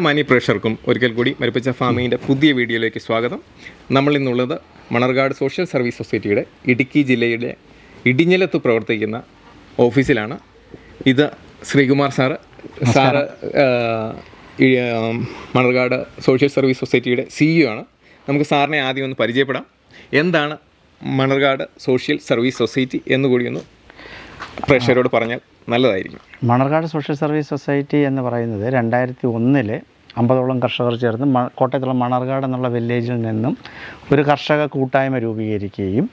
മാന്യ പ്രേക്ഷകർക്കും ഒരിക്കൽ കൂടി മരിപ്പച്ച ഫാമിങ്ങിന്റെ പുതിയ വീഡിയോയിലേക്ക് സ്വാഗതം. നമ്മൾ ഇന്നുള്ളത് മണർകാട് സോഷ്യൽ സർവീസ് സൊസൈറ്റിയുടെ ഇടുക്കി ജില്ലയുടെ ഇടിഞ്ഞലത്ത് പ്രവർത്തിക്കുന്ന ഓഫീസിലാണ്. ഇത് Sreekumar sir. Sir Manarcad social service സൊസൈറ്റിയുടെ സിഇഒ ആണ്. നമുക്ക് സാറിനെ ആദ്യം ഒന്ന് പരിചയപ്പെടാം. എന്താണ് മണർകാട് സോഷ്യൽ സർവീസ് സൊസൈറ്റി എന്നുകൂടി ഒന്ന് പ്രേക്ഷകരോട് പറഞ്ഞാൽ നല്ലതായിരിക്കും. മണർകാട് സോഷ്യൽ സർവീസ് സൊസൈറ്റി എന്ന് പറയുന്നത് രണ്ടായിരത്തി ഒന്നിൽ അമ്പതോളം കർഷകർ ചേർന്ന് കോട്ടയത്തുള്ള മണർകാട് എന്നുള്ള വില്ലേജിൽ നിന്നും ഒരു കർഷക കൂട്ടായ്മ രൂപീകരിക്കുകയും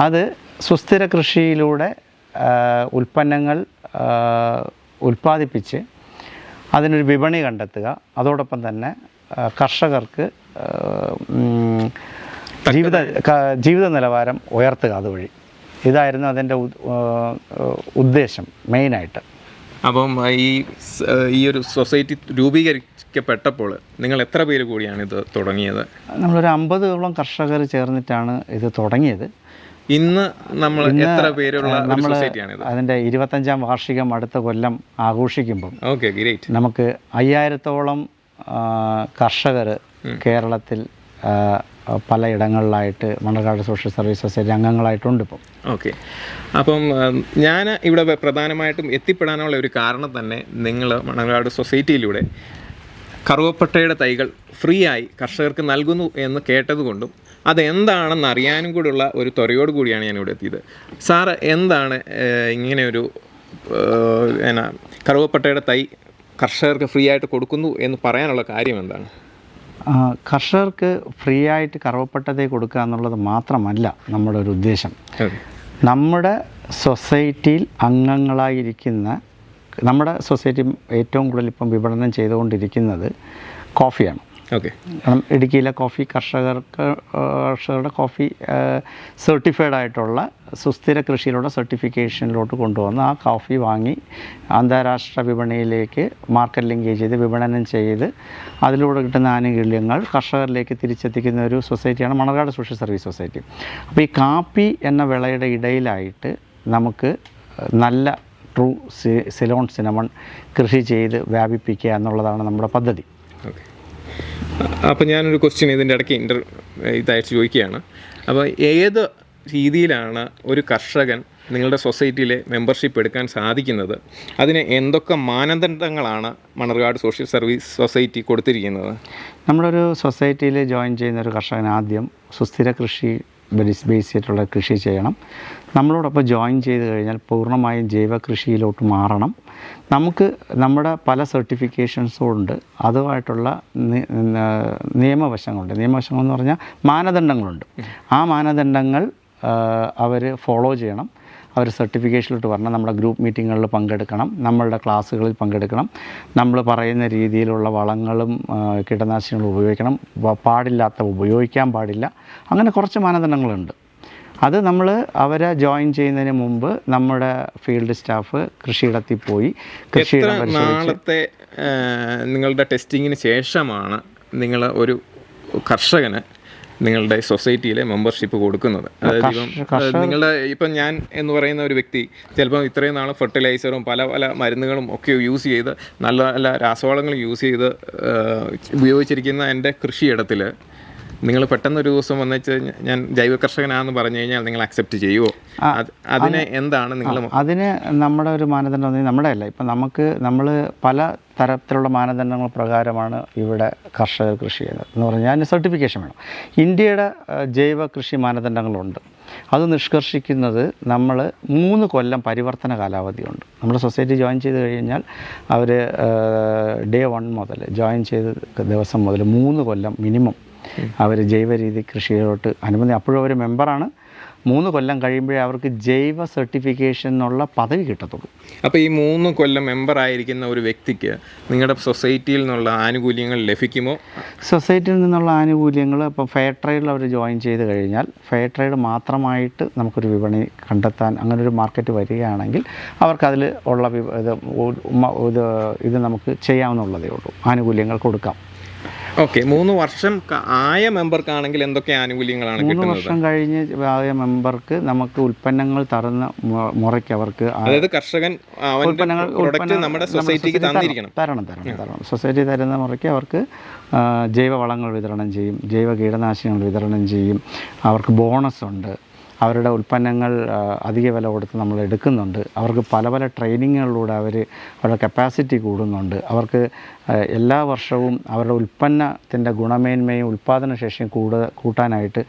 അത് സുസ്ഥിര കൃഷിയിലൂടെ ഉൽപ്പന്നങ്ങൾ ഉൽപ്പാദിപ്പിച്ച് അതിനൊരു വിപണി കണ്ടെത്തുക. അതോടൊപ്പം തന്നെ കർഷകർക്ക് ജീവിത ജീവിത നിലവാരം ഉയർത്തുക അതുവഴി. ഇതായിരുന്നു അതിന്റെ ഉദ്ദേശം മെയിനായിട്ട്. അപ്പം ഈ ഈ ഒരു സൊസൈറ്റി രൂപീകരിക്കപ്പെട്ടപ്പോൾ നിങ്ങൾ എത്ര പേര് കൂടിയാണ് ഇത് തുടങ്ങിയത്? നമ്മളൊരു അമ്പതോളം കർഷകർ ചേർന്നിട്ടാണ് ഇത് തുടങ്ങിയത്. ഇന്ന് നമ്മൾ എത്ര പേരുള്ള നമ്മൾ അതിന്റെ ഇരുപത്തഞ്ചാം വാർഷികം അടുത്ത കൊല്ലം ആഘോഷിക്കുമ്പം ഓക്കെ ഗ്രേറ്റ് നമുക്ക് അയ്യായിരത്തോളം കർഷകർ കേരളത്തിൽ പലയിടങ്ങളിലായിട്ട് മണ്ണർക്കാട് സോഷ്യൽ സർവീസസ് രംഗങ്ങളായിട്ടുണ്ട് ഇപ്പം. ഓക്കെ. അപ്പം ഞാൻ ഇവിടെ പ്രധാനമായിട്ടും എത്തിപ്പെടാനുള്ള ഒരു കാരണം തന്നെ നിങ്ങൾ മണ്ണർക്കാട് സൊസൈറ്റിയിലൂടെ കറുവപ്പട്ടയുടെ തൈകൾ ഫ്രീ ആയി കർഷകർക്ക് നൽകുന്നു എന്ന് കേട്ടതുകൊണ്ടും അതെന്താണെന്ന് അറിയാനും കൂടെയുള്ള ഒരു ത്വരയോട് കൂടിയാണ് ഞാൻ ഇവിടെ എത്തിയത്. സാറ് എന്താണ് ഇങ്ങനെ ഒരു എന്നാ കറുവപ്പട്ടയുടെ തൈ കർഷകർക്ക് ഫ്രീ ആയിട്ട് കൊടുക്കുന്നു എന്ന് പറയാനുള്ള കാര്യം എന്താണ്? കർഷകർക്ക് ഫ്രീ ആയിട്ട് കറവപ്പെട്ടതേ കൊടുക്കുക എന്നുള്ളത് മാത്രമല്ല നമ്മുടെ ഒരു ഉദ്ദേശം. നമ്മുടെ സൊസൈറ്റിയിൽ അംഗങ്ങളായിരിക്കുന്ന നമ്മുടെ സൊസൈറ്റി ഏറ്റവും കൂടുതൽ ഇപ്പം വിപണനം ചെയ്തുകൊണ്ടിരിക്കുന്നത് കോഫിയാണ്. ഓക്കെ. കാരണം ഇടുക്കിയിലെ കോഫി കർഷകർക്ക് കർഷകരുടെ കോഫി സർട്ടിഫൈഡ് ആയിട്ടുള്ള സുസ്ഥിര കൃഷിയിലൂടെ സർട്ടിഫിക്കേഷനിലോട്ട് കൊണ്ടുവന്ന് ആ കോഫി വാങ്ങി അന്താരാഷ്ട്ര വിപണിയിലേക്ക് മാർക്കറ്റ് ലിങ്കേജ് ചെയ്ത് വിപണനം ചെയ്ത് അതിലൂടെ കിട്ടുന്ന ആനുകൂല്യങ്ങൾ കർഷകരിലേക്ക് തിരിച്ചെത്തിക്കുന്ന ഒരു സൊസൈറ്റിയാണ് മണർകാട് സോഷ്യൽ സർവീസ് സൊസൈറ്റി അപ്പോൾ ഈ കാപ്പി എന്ന വിളയുടെ ഇടയിലായിട്ട് നമുക്ക് നല്ല ട്രൂ സി സിലോൺ സിനമൺ കൃഷി ചെയ്ത് വ്യാപിപ്പിക്കുക എന്നുള്ളതാണ് നമ്മുടെ പദ്ധതി. ഓക്കെ. അപ്പോൾ ഞാനൊരു ക്വസ്റ്റ്യൻ ഇതിന്റെ ഇടയ്ക്ക് ഇന്റർ ഇതയച്ച് ചോദിക്കുകയാണ്. അപ്പോൾ ഏത് രീതിയിലാണ് ഒരു കർഷകൻ നിങ്ങളുടെ സൊസൈറ്റിയിലെ മെമ്പർഷിപ്പ് എടുക്കാൻ സാധിക്കുന്നത്? അതിന് എന്തൊക്കെ മാനദണ്ഡങ്ങളാണ് മണർകാട് സോഷ്യൽ സർവീസ് സൊസൈറ്റി കൊടുത്തിരിക്കുന്നത്? നമ്മളൊരു സൊസൈറ്റിയിൽ ജോയിൻ ചെയ്യുന്ന ഒരു കർഷകൻ ആദ്യം സുസ്ഥിര കൃഷി ബേസ് ബേസ് ചെയ്തിട്ടുള്ള കൃഷി ചെയ്യണം. നമ്മളോടൊപ്പം ജോയിൻ ചെയ്ത് കഴിഞ്ഞാൽ പൂർണമായും ജൈവ കൃഷിയിലോട്ട് മാറണം. നമുക്ക് നമ്മുടെ പല സർട്ടിഫിക്കേഷൻസും ഉണ്ട്. അതുമായിട്ടുള്ള നിയമവശങ്ങളുണ്ട്. നിയമവശങ്ങൾ എന്ന് പറഞ്ഞാൽ മാനദണ്ഡങ്ങളുണ്ട്. ആ മാനദണ്ഡങ്ങൾ അവർ ഫോളോ ചെയ്യണം. അവർ സർട്ടിഫിക്കേഷനിലോട്ട് വരണം. നമ്മുടെ ഗ്രൂപ്പ് മീറ്റിങ്ങുകളിൽ പങ്കെടുക്കണം. നമ്മളുടെ ക്ലാസ്സുകളിൽ പങ്കെടുക്കണം. നമ്മൾ പറയുന്ന രീതിയിലുള്ള വളങ്ങളും കീടനാശിനികളും ഉപയോഗിക്കണം. പാടില്ലാത്ത ഉപയോഗിക്കാൻ പാടില്ല. അങ്ങനെ കുറച്ച് മാനദണ്ഡങ്ങളുണ്ട്. അത് നമ്മൾ അവരെ ജോയിൻ ചെയ്യുന്നതിന് മുമ്പ് നമ്മുടെ ഫീൽഡ് സ്റ്റാഫ് കൃഷിയിടത്തിൽ പോയി കൃഷിയിടം നാളത്തെ നിങ്ങളുടെ ടെസ്റ്റിങ്ങിന് ശേഷമാണ് നിങ്ങൾ ഒരു കർഷകന് നിങ്ങളുടെ സൊസൈറ്റിയിലെ മെമ്പർഷിപ്പ് കൊടുക്കുന്നത്. അതായത് ഇപ്പം നിങ്ങളുടെ ഇപ്പം ഞാൻ എന്ന് പറയുന്ന ഒരു വ്യക്തി ചിലപ്പോൾ ഇത്രയും നാൾ ഫെർട്ടിലൈസറും പല പല മരുന്നുകളും ഒക്കെ യൂസ് ചെയ്ത് നല്ല നല്ല രാസവളങ്ങൾ യൂസ് ചെയ്ത് ഉപയോഗിച്ചിരിക്കുന്ന എന്റെ കൃഷിയിടത്തിൽ നിങ്ങൾ പെട്ടെന്ന് ഒരു ദിവസം വന്നിച്ച് ഞാൻ ജൈവ കർഷകനാണെന്ന് പറഞ്ഞു കഴിഞ്ഞാൽ നിങ്ങൾ അക്സെപ്റ്റ് ചെയ്യുമോ അതിന് എന്താണ് നിങ്ങൾ അതിന് നമ്മുടെ ഒരു മാനദണ്ഡം നമ്മുടെ അല്ല ഇപ്പം നമുക്ക് നമ്മൾ പല തരത്തിലുള്ള മാനദണ്ഡങ്ങൾ പ്രകാരമാണ് ഇവിടെ കർഷകർ കൃഷി ചെയ്യുന്നത് എന്ന് പറഞ്ഞാൽ അതിന് സർട്ടിഫിക്കേഷൻ വേണം. ഇന്ത്യയുടെ ജൈവ കൃഷി മാനദണ്ഡങ്ങളുണ്ട്. അത് നിഷ്കർഷിക്കുന്നത് നമ്മൾ മൂന്ന് കൊല്ലം പരിവർത്തന കാലാവധിയുണ്ട്. നമ്മൾ സൊസൈറ്റി ജോയിൻ ചെയ്ത് കഴിഞ്ഞാൽ അവർ ഡേ വൺ മുതൽ ജോയിൻ ചെയ്ത ദിവസം മുതൽ മൂന്ന് കൊല്ലം മിനിമം അവർ ജൈവ രീതി കൃഷിയിലോട്ട് അനുമതി അപ്പോഴും അവർ മെമ്പറാണ്. മൂന്ന് കൊല്ലം കഴിയുമ്പോഴേ അവർക്ക് ജൈവ സർട്ടിഫിക്കേഷൻ എന്നുള്ള പദവി കിട്ടത്തുള്ളൂ. അപ്പോൾ ഈ മൂന്ന് കൊല്ലം മെമ്പർ ആയിരിക്കുന്ന ഒരു വ്യക്തിക്ക് നിങ്ങളുടെ സൊസൈറ്റിയിൽ നിന്നുള്ള ആനുകൂല്യങ്ങൾ ലഭിക്കുമോ? സൊസൈറ്റിയിൽ നിന്നുള്ള ആനുകൂല്യങ്ങൾ ഇപ്പോൾ ഫെയർ ട്രേഡിൽ അവർ ജോയിൻ ചെയ്ത് കഴിഞ്ഞാൽ ഫെയർ ട്രേഡ് മാത്രമായിട്ട് നമുക്കൊരു വിപണി കണ്ടെത്താൻ അങ്ങനെ ഒരു മാർക്കറ്റ് വരികയാണെങ്കിൽ അവർക്കതിൽ ഉള്ള ഇത് ഇത് ഇത് നമുക്ക് ചെയ്യാവുന്നുള്ളതേ ഉള്ളൂ. ആനുകൂല്യങ്ങൾ കൊടുക്കാം. ഓക്കെ മൂന്ന് വർഷം ആയ മെമ്പർക്കാണെങ്കിൽ എന്തൊക്കെ ആനുകൂല്യങ്ങളാണ് മൂന്ന് വർഷം കഴിഞ്ഞ് ആയ മെമ്പർക്ക് നമുക്ക് ഉൽപ്പന്നങ്ങൾ തരുന്ന മുറയ്ക്ക് അവർക്ക് അതായത് കർഷകൻ ഉൽപ്പന്നങ്ങൾ നമ്മുടെ സൊസൈറ്റിക്ക് തരണം. തരണം തരണം സൊസൈറ്റി തരുന്ന മുറയ്ക്ക് അവർക്ക് ജൈവ ജൈവവളങ്ങൾ വിതരണം ചെയ്യും ജൈവ കീടനാശിനികൾ വിതരണം ചെയ്യും അവർക്ക് ബോണസ് ഉണ്ട്. അവരുടെ ഉൽപ്പന്നങ്ങൾ അധിക വില കൊടുത്ത് നമ്മൾ എടുക്കുന്നുണ്ട്. അവർക്ക് പല പല ട്രെയിനിങ്ങുകളിലൂടെ അവർ അവരുടെ കപ്പാസിറ്റി കൂടുന്നുണ്ട്. അവർക്ക് എല്ലാ വർഷവും അവരുടെ ഉൽപ്പന്നത്തിന്റെ ഗുണമേന്മയും ഉൽപ്പാദനശേഷിയും കൂട കൂട്ടാനായിട്ട്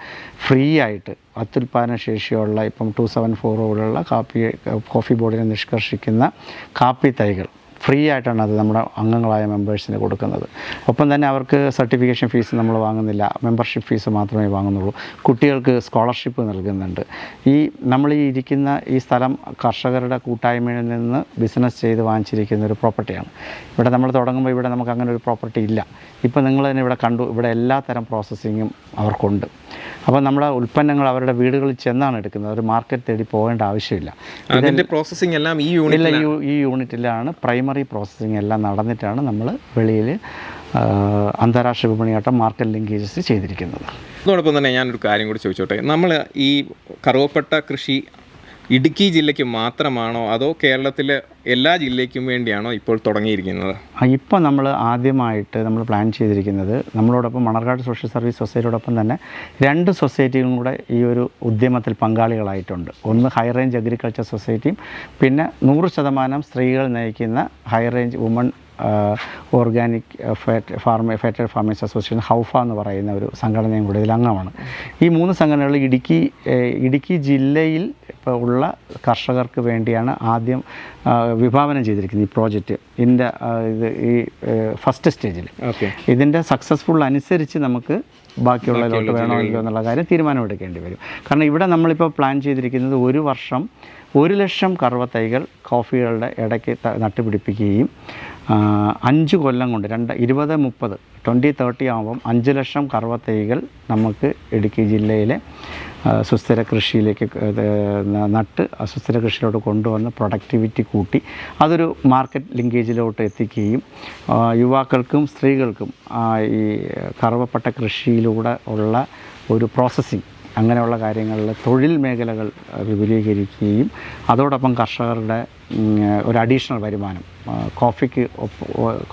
ഫ്രീ ആയിട്ട് അത്യുൽപാദന ശേഷിയുള്ള ഇപ്പം ടു സെവൻ ഫോർ പോലുള്ള കാപ്പി കോഫി ബോർഡിനെ നിഷ്കർഷിക്കുന്ന കാപ്പി തൈകൾ. ഫ്രീ ആയിട്ടാണ് അത് നമ്മുടെ അംഗങ്ങളായ മെമ്പേഴ്സിന് കൊടുക്കുന്നത്. ഒപ്പം തന്നെ അവർക്ക് സർട്ടിഫിക്കേഷൻ ഫീസ് നമ്മൾ വാങ്ങുന്നില്ല. മെമ്പർഷിപ്പ് ഫീസ് മാത്രമേ വാങ്ങുന്നുള്ളൂ. കുട്ടികൾക്ക് സ്കോളർഷിപ്പ് നൽകുന്നുണ്ട്. ഈ നമ്മൾ ഈ ഇരിക്കുന്ന ഈ സ്ഥലം കർഷകരുടെ കൂട്ടായ്മയിൽ നിന്ന് ബിസിനസ് ചെയ്ത് വാങ്ങിച്ചിരിക്കുന്ന ഒരു പ്രോപ്പർട്ടിയാണ് ഇവിടെ നമ്മൾ തുടങ്ങുമ്പോൾ ഇവിടെ നമുക്ക് അങ്ങനെ ഒരു പ്രോപ്പർട്ടി ഇല്ല. ഇപ്പോൾ നിങ്ങൾ തന്നെ ഇവിടെ കണ്ടു. ഇവിടെ എല്ലാ തരം പ്രോസസ്സിങ്ങും അവർക്കുണ്ട്. അപ്പോൾ നമ്മുടെ ഉൽപ്പന്നങ്ങൾ അവരുടെ വീടുകളിൽ ചെന്നാണ് എടുക്കുന്നത്. ഒരു മാർക്കറ്റ് തേടി പോകേണ്ട ആവശ്യമില്ല. അതിന്റെ പ്രോസസ്സിംഗ് എല്ലാം ഈ യൂണിറ്റ് ഇല്ല ഈ യൂണിറ്റിലാണ് പ്രൈമറി പ്രോസസ്സിംഗ് എല്ലാം നടന്നിട്ടാണ് നമ്മൾ വെളിയിൽ അന്താരാഷ്ട്ര വിപണിയാട്ടം മാർക്കറ്റ് ലിങ്കേജസ് ചെയ്തിരിക്കുന്നത്. അതോടൊപ്പം തന്നെ ഞാനൊരു കാര്യം കൂടി ചോദിച്ചോട്ടെ. നമ്മൾ ഈ കറുവപ്പെട്ട കൃഷി ഇടുക്കി ജില്ലയ്ക്ക് മാത്രമാണോ അതോ കേരളത്തിലെ എല്ലാ ജില്ലയ്ക്കും വേണ്ടിയാണോ ഇപ്പോൾ തുടങ്ങിയിരിക്കുന്നത്? ഇപ്പോൾ നമ്മൾ ആദ്യമായിട്ട് നമ്മൾ പ്ലാൻ ചെയ്തിരിക്കുന്നത് നമ്മളോടൊപ്പം മണർകാട് സോഷ്യൽ സർവീസ് സൊസൈറ്റിയോടൊപ്പം തന്നെ രണ്ട് സൊസൈറ്റികളും കൂടെ ഈ ഒരു ഉദ്യമത്തിൽ പങ്കാളികളായിട്ടുണ്ട്. ഒന്ന് ഹൈ റേഞ്ച് അഗ്രികൾച്ചർ സൊസൈറ്റിയും പിന്നെ നൂറ് ശതമാനം സ്ത്രീകൾ നയിക്കുന്ന high range women organic fat farmer fatted farmers association ഹൗഫ എന്ന് പറയുന്ന ഒരു സംഘടനയും കൂടെ ഇതിൽ അംഗമാണ്. ഈ മൂന്ന് സംഘടനകൾ ഇടുക്കി ഇടുക്കി ജില്ലയിൽ ഇപ്പോൾ ഉള്ള കർഷകർക്ക് വേണ്ടിയാണ് ആദ്യം വിഭാവനം ചെയ്തിരിക്കുന്നത് ഈ പ്രോജക്റ്റ്. ഇതിന്റെ ഇത് ഈ ഫസ്റ്റ് സ്റ്റേജിൽ ഓക്കെ. ഇതിന്റെ സക്സസ്ഫുൾ അനുസരിച്ച് നമുക്ക് ബാക്കിയുള്ളതിലോട്ട് വേണമല്ലോ എന്നുള്ള കാര്യം തീരുമാനമെടുക്കേണ്ടി വരും. കാരണം ഇവിടെ നമ്മളിപ്പോൾ പ്ലാൻ ചെയ്തിരിക്കുന്നത് ഒരു വർഷം ഒരു ലക്ഷം കറുവ തൈകൾ കോഫികളുടെ ഇടയ്ക്ക് നട്ടുപിടിപ്പിക്കുകയും അഞ്ച് കൊല്ലം കൊണ്ട് രണ്ട് ഇരുപത് മുപ്പത് ട്വന്റി തേർട്ടി ആകുമ്പം അഞ്ച് ലക്ഷം കറുവത്തൈകൾ നമുക്ക് ഇടുക്കി ജില്ലയിലെ സുസ്ഥിര കൃഷിയിലേക്ക് നട്ട് സുസ്ഥിര കൃഷിയിലോട്ട് കൊണ്ടുവന്ന് പ്രൊഡക്ടിവിറ്റി കൂട്ടി അതൊരു മാർക്കറ്റ് ലിങ്കേജിലോട്ട് എത്തിക്കുകയും യുവാക്കൾക്കും സ്ത്രീകൾക്കും ഈ കറുവപ്പെട്ട കൃഷിയിലൂടെ ഉള്ള ഒരു പ്രോസസ്സിങ് അങ്ങനെയുള്ള കാര്യങ്ങളിൽ തൊഴിൽ മേഖലകൾ വിപുലീകരിക്കുകയും അതോടൊപ്പം കർഷകരുടെ ഒരു അഡീഷണൽ വരുമാനം കോഫിക്ക്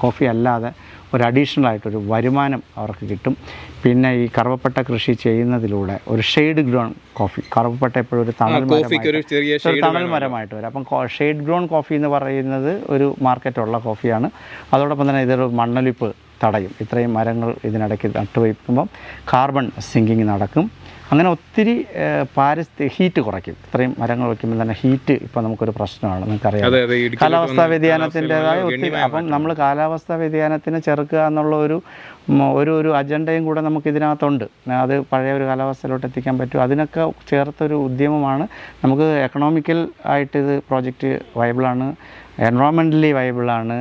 കോഫി അല്ലാതെ ഒരു അഡീഷണൽ ആയിട്ടൊരു വരുമാനം അവർക്ക് കിട്ടും. പിന്നെ ഈ കറുവപ്പട്ട കൃഷി ചെയ്യുന്നതിലൂടെ ഒരു ഷെയ്ഡ് ഗ്രോൺ കോഫി കറുവപ്പട്ട എപ്പോഴും ഒരു തണൽ ഒരു തണൽ മരമായിട്ട് വരും. അപ്പം ഷെയ്ഡ് ഗ്രോൺ കോഫി എന്ന് പറയുന്നത് ഒരു മാർക്കറ്റുള്ള കോഫിയാണ് അതോടൊപ്പം തന്നെ ഇതൊരു മണ്ണൊലിപ്പ് തടയും. ഇത്രയും മരങ്ങൾ ഇതിനിടയ്ക്ക് നട്ടുവയ്ക്കുമ്പം കാർബൺ സിങ്കിങ് നടക്കും. അങ്ങനെ ഒത്തിരി പാരിസ്ഥിതി ഹീറ്റ് കുറയ്ക്കും. ഇത്രയും മരങ്ങൾ വയ്ക്കുമ്പോൾ തന്നെ ഹീറ്റ് ഇപ്പോൾ നമുക്കൊരു പ്രശ്നമാണ്. നിങ്ങൾക്കറിയാം കാലാവസ്ഥാ വ്യതിയാനത്തിന്റെതായ ഒത്തിരി അപ്പം നമ്മൾ കാലാവസ്ഥാ വ്യതിയാനത്തിനെ ചെറുക്കുക എന്നുള്ള ഒരു ഒരു ഒരു അജണ്ടയും കൂടെ നമുക്ക് ഇതിനകത്തുണ്ട് അത് പഴയ ഒരു കാലാവസ്ഥയിലോട്ട് എത്തിക്കാൻ പറ്റും. അതിനൊക്കെ ചേർത്തൊരു ഉദ്യമമാണ്. നമുക്ക് എക്കണോമിക്കൽ ആയിട്ട് ഇത് പ്രോജക്റ്റ് വയബിളാണ് എൻവയോൺമെന്റലി വയബിളാണ്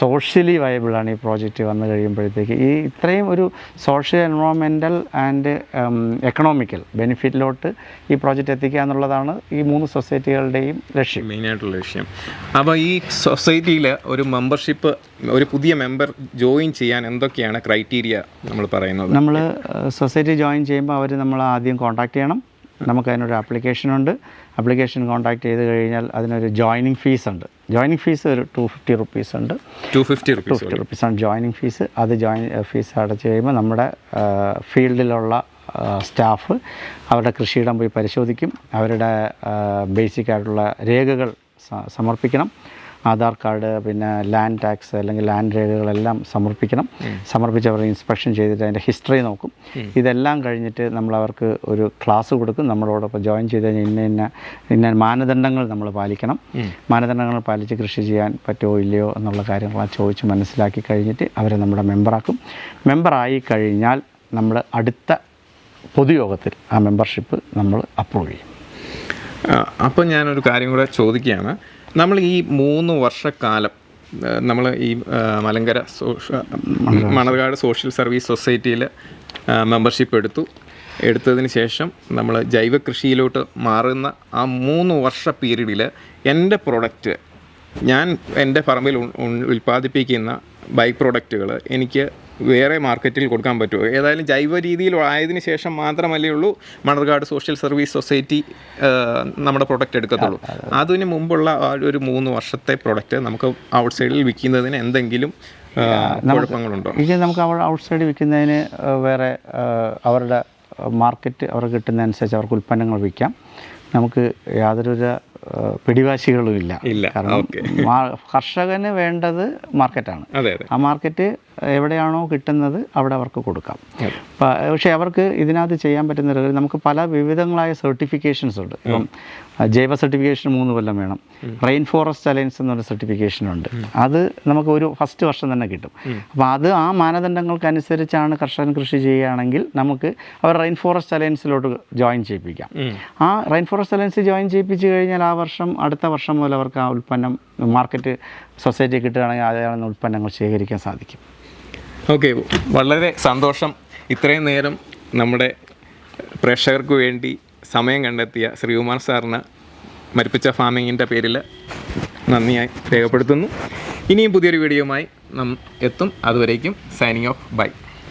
സോഷ്യലി വയബിളാണ് ഈ പ്രോജക്റ്റ് വന്നു കഴിയുമ്പോഴത്തേക്ക്. ഈ ഇത്രയും ഒരു സോഷ്യൽ എൻവയോൺമെന്റൽ ആൻഡ് എക്കണോമിക്കൽ ബെനിഫിറ്റിലോട്ട് ഈ പ്രോജക്റ്റ് എത്തിക്കുക എന്നുള്ളതാണ് ഈ മൂന്ന് സൊസൈറ്റികളുടെയും ലക്ഷ്യം. മെയിനായിട്ടുള്ള ലക്ഷ്യം. അപ്പോൾ ഈ സൊസൈറ്റിയിൽ ഒരു മെമ്പർഷിപ്പ് ഒരു പുതിയ മെമ്പർ ജോയിൻ ചെയ്യാൻ എന്തൊക്കെയാണ് ക്രൈറ്റീരിയ നമ്മൾ പറയുന്നത്? നമ്മൾ സൊസൈറ്റി ജോയിൻ ചെയ്യുമ്പോൾ അവർ നമ്മൾ ആദ്യം കോൺടാക്ട് ചെയ്യണം. നമുക്ക് അതിനൊരു ആപ്ലിക്കേഷൻ കോൺടാക്ട് ചെയ്ത് കഴിഞ്ഞാൽ അതിനൊരു ജോയിനിങ് ഫീസ് ഉണ്ട്. ജോയിനിങ് ഫീസ് ഒരു ടു ഫിഫ്റ്റി റുപ്പീസ് ഉണ്ട്. Two fifty two fifty rupees ആണ് ജോയിനിങ് ഫീസ് അത് ജോയിൻ ഫീസ് അടച്ച് കഴിയുമ്പോൾ നമ്മുടെ ഫീൽഡിലുള്ള സ്റ്റാഫ് അവരുടെ കൃഷിയിടം പോയി പരിശോധിക്കും. അവരുടെ ബേസിക് ആയിട്ടുള്ള രേഖകൾ സമർപ്പിക്കണം. ആധാർ കാർഡ് പിന്നെ ലാൻഡ് ടാക്സ് അല്ലെങ്കിൽ ലാൻഡ് രേഖകളെല്ലാം സമർപ്പിക്കണം. സമർപ്പിച്ച് അവർ ഇൻസ്പെക്ഷൻ ചെയ്തിട്ട് അതിന്റെ ഹിസ്റ്ററി നോക്കും. ഇതെല്ലാം കഴിഞ്ഞിട്ട് നമ്മൾ അവർക്ക് ഒരു ക്ലാസ് കൊടുക്കും. നമ്മളോടൊപ്പം ജോയിൻ ചെയ്ത് കഴിഞ്ഞാൽ ഇന്ന ഇന്ന ഇന്ന മാനദണ്ഡങ്ങൾ നമ്മൾ പാലിക്കണം. മാനദണ്ഡങ്ങൾ പാലിച്ച് കൃഷി ചെയ്യാൻ പറ്റുമോ ഇല്ലയോ എന്നുള്ള കാര്യങ്ങൾ ചോദിച്ച് മനസ്സിലാക്കി കഴിഞ്ഞിട്ട് അവരെ നമ്മുടെ മെമ്പറാക്കും. മെമ്പറായി കഴിഞ്ഞാൽ നമ്മൾ അടുത്ത പൊതുയോഗത്തിൽ ആ മെമ്പർഷിപ്പ് നമ്മൾ അപ്രൂവ് ചെയ്യും. അപ്പോൾ ഞാനൊരു കാര്യം കൂടെ ചോദിക്കുകയാണ്. നമ്മൾ ഈ മൂന്ന് വർഷക്കാലം നമ്മൾ ഈ മലങ്കര മണർകാട് സോഷ്യൽ സർവീസ് സൊസൈറ്റിയിൽ മെമ്പർഷിപ്പ് എടുത്തു. എടുത്തതിന് ശേഷം നമ്മൾ ജൈവ കൃഷിയിലോട്ട് മാറുന്ന ആ മൂന്ന് വർഷ പീരീഡിൽ എന്റെ പ്രൊഡക്റ്റ് ഞാൻ എന്റെ പറമ്പിൽ ഉൽപ്പാദിപ്പിക്കുന്ന ബൈ പ്രൊഡക്റ്റുകൾ എനിക്ക് വേറെ മാർക്കറ്റിൽ കൊടുക്കാൻ പറ്റുമോ? ഏതായാലും ജൈവ രീതിയിൽ ആയതിനു ശേഷം മാത്രമല്ലേ ഉള്ളൂ മണർകാട് സോഷ്യൽ സർവീസ് സൊസൈറ്റി നമ്മുടെ പ്രൊഡക്റ്റ് എടുക്കത്തുള്ളൂ. അതിന് മുമ്പുള്ള ആ ഒരു മൂന്ന് വർഷത്തെ പ്രൊഡക്റ്റ് നമുക്ക് ഔട്ട് സൈഡിൽ വിൽക്കുന്നതിന് എന്തെങ്കിലും കുഴപ്പങ്ങളുണ്ടോ? ഇത് നമുക്ക് ഔട്ട് സൈഡ് വിൽക്കുന്നതിന് വേറെ അവരുടെ മാർക്കറ്റ് അവർ കിട്ടുന്നതനുസരിച്ച് അവർക്ക് ഉൽപ്പന്നങ്ങൾ വിൽക്കാം. നമുക്ക് യാതൊരുവിധ ഏഹ്, പിടിവാശികളും ഇല്ല. ഇല്ല കാരണം കർഷകന് വേണ്ടത് മാർക്കറ്റാണ്. ആ മാർക്കറ്റ് എവിടെയാണോ കിട്ടുന്നത് അവിടെ അവർക്ക് കൊടുക്കാം. പക്ഷേ അവർക്ക് ഇതിനകത്ത് ചെയ്യാൻ പറ്റുന്ന നമുക്ക് പല വിവിധങ്ങളായ സർട്ടിഫിക്കേഷൻസ് ഉണ്ട്. ഇപ്പം ജൈവ സർട്ടിഫിക്കേഷൻ മൂന്ന് കൊല്ലം വേണം. റെയിൻ ഫോറസ്റ്റ് അലയൻസ് എന്നൊരു സർട്ടിഫിക്കേഷൻ ഉണ്ട്. അത് നമുക്ക് ഒരു ഫസ്റ്റ് വർഷം തന്നെ കിട്ടും. അപ്പോൾ അത് ആ മാനദണ്ഡങ്ങൾക്കനുസരിച്ചാണ് കർഷകൻ കൃഷി ചെയ്യുകയാണെങ്കിൽ നമുക്ക് അവർ റെയിൻ ഫോറസ്റ്റ് അലയൻസിലോട്ട് ജോയിൻ ചെയ്യിപ്പിക്കാം. ആ റെയിൻ ഫോറസ്റ്റ് അലയൻസ് ജോയിൻ ചെയ്യിപ്പിച്ച് കഴിഞ്ഞാൽ ആ വർഷം അടുത്ത വർഷം മുതൽ അവർക്ക് ആ ഉൽപ്പന്നം മാർക്കറ്റ് സൊസൈറ്റി കിട്ടുകയാണെങ്കിൽ അതിൽ ഉൽപ്പന്നങ്ങൾ ശേഖരിക്കാൻ സാധിക്കും. ഓക്കെ വളരെ സന്തോഷം. ഇത്രയും നേരം നമ്മുടെ പ്രേക്ഷകർക്ക് വേണ്ടി സമയം കണ്ടെത്തിയ ശ്രീകുമാർ സാറിന് മരിപ്പിച്ച ഫാമിങ്ങിന്റെ പേരിൽ നന്ദിയായി രേഖപ്പെടുത്തുന്നു. ഇനിയും പുതിയൊരു വീഡിയോയുമായി നാം എത്തും. അതുവരേക്കും സൈനിങ് ഓഫ്. ബൈ.